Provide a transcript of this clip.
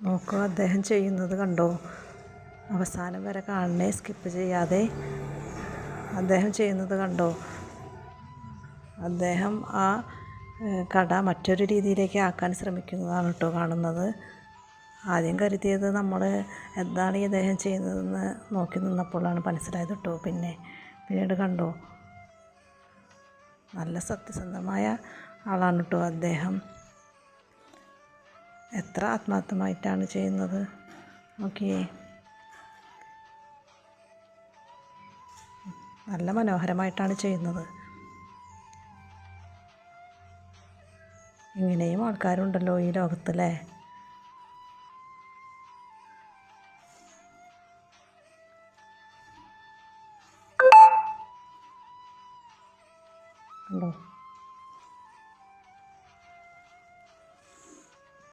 നോക്കൂ അദ്ദേഹം ചെയ്യുന്നത് കണ്ടോ? അവസാനം വരെ കാണണേ സ്കിപ്പ് ചെയ്യാതെ. അദ്ദേഹം ചെയ്യുന്നത് കണ്ടോ? അദ്ദേഹം ആ കട മറ്റൊരു രീതിയിലേക്ക് ആക്കാൻ ശ്രമിക്കുന്നതാണ് കേട്ടോ കാണുന്നത്. ആദ്യം കരുതിയത് നമ്മൾ എന്താണ് ഈ അദ്ദേഹം ചെയ്യുന്നതെന്ന് നോക്കി നിന്നപ്പോഴാണ് മനസ്സിലായത് കേട്ടോ. പിന്നെ പിന്നീട് കണ്ടോ? നല്ല സത്യസന്ധമായ ആളാണ് കേട്ടോ അദ്ദേഹം. എത്ര ആത്മാർത്ഥമായിട്ടാണ് ചെയ്യുന്നത്? ഓക്കെ നല്ല മനോഹരമായിട്ടാണ് ചെയ്യുന്നത്. ഇങ്ങനെയും ആൾക്കാരുണ്ടല്ലോ ഈ ലോകത്തിലെ. കണ്ടോ